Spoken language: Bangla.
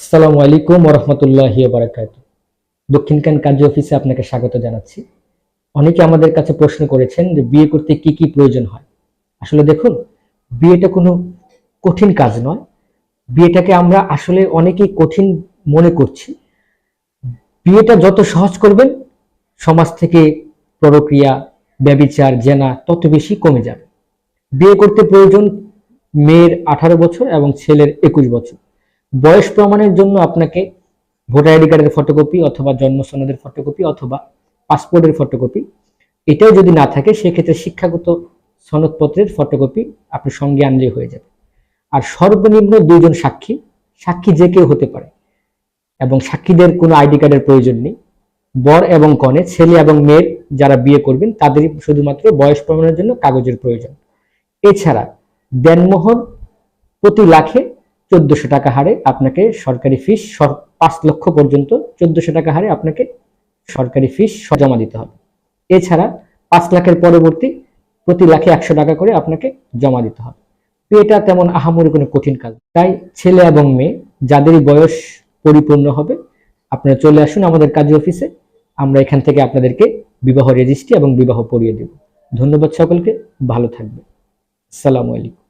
আসসালামু আলাইকুম রহমতুল্লাহি বারাকাত দক্ষিণকান কার্য অফিসে আপনাকে স্বাগত জানাচ্ছি। অনেকে আমাদের কাছে প্রশ্ন করেছেন যে বিয়ে করতে কি কি প্রয়োজন হয়। আসলে দেখুন, বিয়েটা কোনো কঠিন কাজ নয়। বিয়েটাকে আমরা আসলে অনেকেই কঠিন মনে করছি। বিয়েটা যত সহজ করবেন, সমাজ থেকে প্রক্রিয়া, ব্যবিচার, জেনা তত বেশি কমে যাবে। বিয়ে করতে প্রয়োজন মেয়ের আঠারো বছর এবং ছেলের একুশ বছর। বয়স প্রমাণের জন্য আপনাকে ভোটার আইডি কার্ডের ফটোকপি অথবা জন্ম সনদের ফটোকপি অথবা পাসপোর্টের ফটোকপি এটাও যদি না থাকে, সেক্ষেত্রে শিক্ষাগত সনদপত্রের ফটোকপি আপনি সঙ্গে আনলেই হয়ে যাবে। আর সর্বনিম্ন দুইজন সাক্ষী সাক্ষী যে কেউ হতে পারে, এবং সাক্ষীদের কোনো আইডি কার্ডের প্রয়োজন নেই, বর এবং কনে, ছেলে এবং মেয়ের যারা বিয়ে করবেন, তাদের শুধুমাত্র বয়স প্রমাণের জন্য কাগজের প্রয়োজন। এছাড়া দেনমোহর প্রতি লাখে চোদ্দশো টাকা হারে আপনাকে সরকারি ফিস পাঁচ লক্ষ পর্যন্ত চোদ্দশো টাকা হারে আপনাকে সরকারি ফিস জমা দিতে হবে। এছাড়া পাঁচ লাখের পরবর্তী প্রতি লাখে একশো টাকা করে আপনাকে জমা দিতে হবে। এটা তেমন আহামরি কোনো কঠিন কাজ। তাই ছেলে এবং মেয়ে যাদেরই বয়স পরিপূর্ণ হবে, আপনারা চলে আসুন আমাদের কাজী অফিসে। আমরা এখান থেকে আপনাদেরকে বিবাহ রেজিস্ট্রি এবং বিবাহ পড়িয়ে দেব। ধন্যবাদ সকলকে। ভালো থাকবে আসসালামু আলাইকুম।